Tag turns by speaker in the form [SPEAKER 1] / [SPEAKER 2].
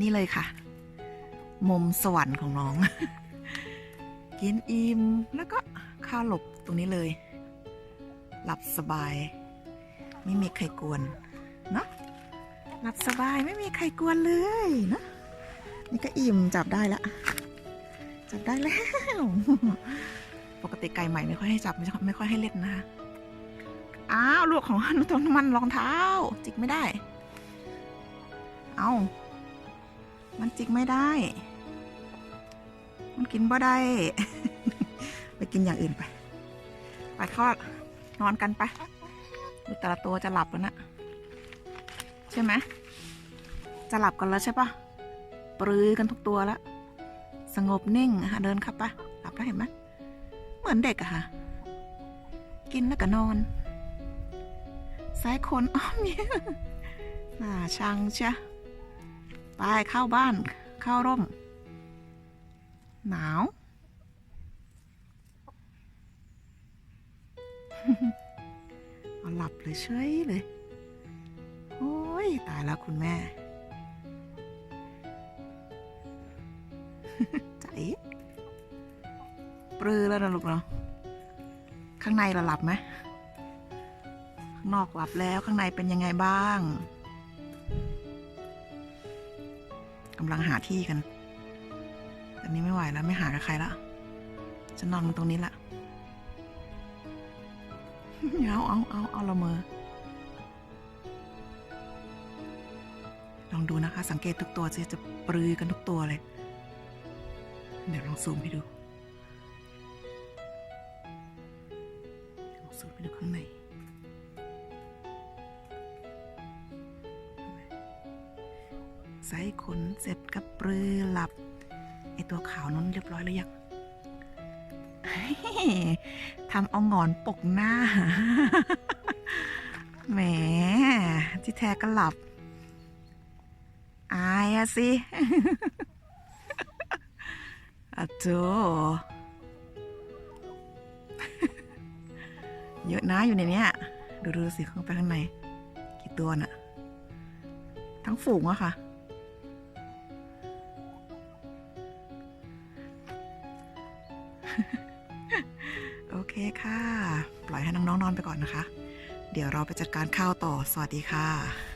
[SPEAKER 1] นี่เลยค่ะ มุมสวรรค์ของน้อง กินอิ่มแล้วก็ข้าวหลบตรงนี้เลย หลับสบาย ไม่มีใครกวนเนาะหลับสบายไม่มีใครกวนเลยเนาะนี่ก็อิ่มจับได้ล้วจับได้แล้ว ปกติไก่ใหม่ไม่ค่อยให้จับไม่ค่อยให้เล่นนะคะอ้าวลูกของมันตรงน้ำมันรองเท้า จิกไม่ได้ เอามันจิกไม่ได้ มันกินบ่ได้ ไปกินอย่างอื่นไป ไปเข้านอนกันไปดูแต่ละตัวจะหลับแล้วนะ ใช่ไหม จะหลับกันแล้วใช่ปะปรือกันทุกตัวแล้ว สงบนิ่งอะค่ะเดินครับปะหลับแล้วเห็นไหมเหมือนเด็กอะค่ะ กินแล้วก็นอน ซ้ายคนอ้อมเนี่ยน่าชังเชีย ไปเข้าบ้าน เข้าร่ม หนาว เอาหลับเลยเฉยเลย โอ้ย ตายแล้วคุณแม่ใจปรือแล้วนะลูกเนาะ ข้างในเราหลับไหม ข้างนอกหลับแล้วข้างในเป็นยังไงบ้าง กำลังหาที่กันตอนนี้ไม่ไหวแล้วไม่หากับใครละจะนอนตรงนี้ละเอาเอาเอาเอาละเมอลองดูนะคะ สังเกตทุกตัวสิจะปรือกันทุกตัวเลย เดี๋ยวลองซูมให้ดูลองซูมไปดูข้างใน ใส่ขนเสร็จกับปรือหลับไอตัวขาวนั้นเรียบร้อยแล้วยังทำเอางอนปกหน้า แหมที่แท้ก็หลับ อายอะสิอะโจเยอะนะอยู่ในเนี้ยดูดูสิข้างไปข้างใน กี่ตัวน่ะ ทั้งฝูงอะค่ะ โอเคค่ะ ปล่อยให้น้องๆนอนไปก่อนนะคะ เดี๋ยวเราไปจัดการข้าวต่อ สวัสดีค่ะ